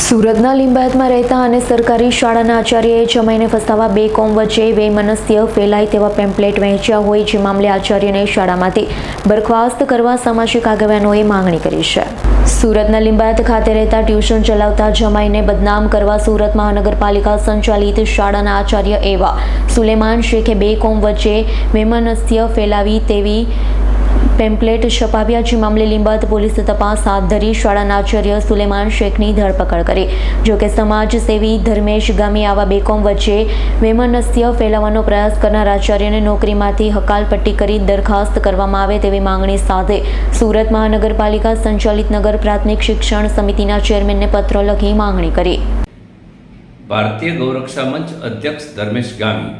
સુરતના લિંબાયતમાં રહેતા અને સરકારી શાળાના આચાર્યએ જમાઈને ફસાવા બે કોમ વચ્ચે વૈમનસ્ય ફેલાય તેવા પેમ્પલેટ વહેંચ્યા હોય જે મામલે આચાર્યને શાળામાંથી બરખાસ્ત કરવા સામાજિક આગેવાનોએ માંગણી કરી છે. સુરતના લિંબાયત ખાતે રહેતા ટ્યુશન ચલાવતા જમાઈને બદનામ કરવા સુરત મહાનગરપાલિકા સંચાલિત શાળાના આચાર્ય એવા સુલેમાન શેખે બે કોમ વચ્ચે વૈમનસ્ય ફેલાવી તેવી પેમ્પલેટ છપાવ્યા જે મામલે લીંબાદ પોલીસે તપાસ હાથ ધરી શાળાના આચાર્ય સુલેમાન શેખની ધરપકડ કરી. જોકે સમાજ સેવી ધર્મેશ ગામી આવા બેકોમ વચ્ચે વૈમનસ્ય ફેલાવવાનો પ્રયાસ કરનાર આચાર્યને નોકરીમાંથી હકાલપટ્ટી કરી દરખાસ્ત કરવામાં આવે તેવી માંગણી સાથે સુરત મહાનગરપાલિકા સંચાલિત નગર પ્રાથમિક શિક્ષણ સમિતિના ચેરમેનને પત્ર લખી માંગણી કરી. ભારતીય ગૌરક્ષા મંચ અધ્યક્ષ ધર્મેશ ગામી.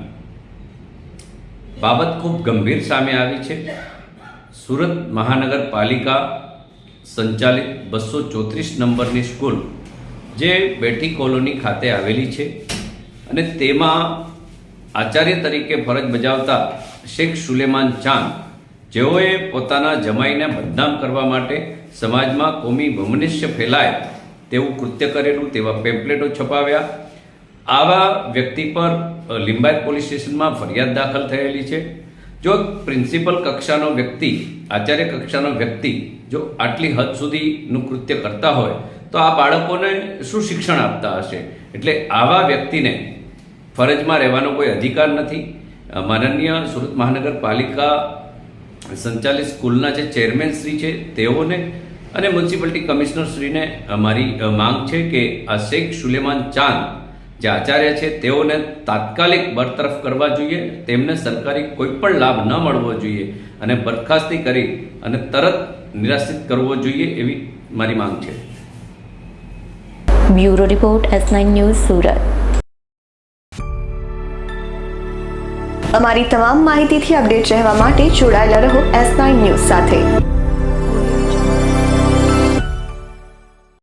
બાબત ખૂબ ગંભીર સામે આવી છે. સુરત મહાનગરપાલિકા સંચાલિત બસો ચોત્રીસ નંબરની સ્કૂલ જે બેઠી કોલોની ખાતે આવેલી છે અને તેમાં આચાર્ય તરીકે ફરજ બજાવતા શેખ સુલેમાન ચાંદ જેઓએ પોતાના જમાઈને બદનામ કરવા માટે સમાજમાં કોમી વમનિષ્ય ફેલાય તેવું કૃત્ય કરેલું, તેવા પેમ્પલેટો છપાવ્યા. આવા વ્યક્તિ પર લિંબાયત પોલીસ સ્ટેશનમાં ફરિયાદ દાખલ થયેલી છે. જો પ્રિન્સિપલ કક્ષાનો વ્યક્તિ, આચાર્ય કક્ષાનો વ્યક્તિ જો આટલી હદ સુધીનું કૃત્ય કરતા હોય, તો આ બાળકોને શું શિક્ષણ આપતા હશે? એટલે આવા વ્યક્તિને ફરજમાં રહેવાનો કોઈ અધિકાર નથી. માનનીય સુરત મહાનગરપાલિકા સંચાલિત સ્કૂલના જે ચેરમેન શ્રી છે, તેઓને અને મ્યુનિસિપાલિટી કમિશનર શ્રીને મારી માંગ છે કે આ શેખ સુલેમાન ચાંદ જે આચાર્ય છે, તેઓને તાત્કાલિક બરતરફ કરવા જોઈએ, તેમને સરકારી કોઈ પણ લાભ ન મળવો જોઈએ અને બરખાસ્તી કરી અને તરત નિરાશિત કરવો જોઈએ એવી મારી માંગ છે. Bureau report, S nine news, Surat. અમારી તમામ માહિતીથી અપડેટ રહેવા માટે જોડાયેલા રહો એસ નાઇન ન્યૂઝ સાથે.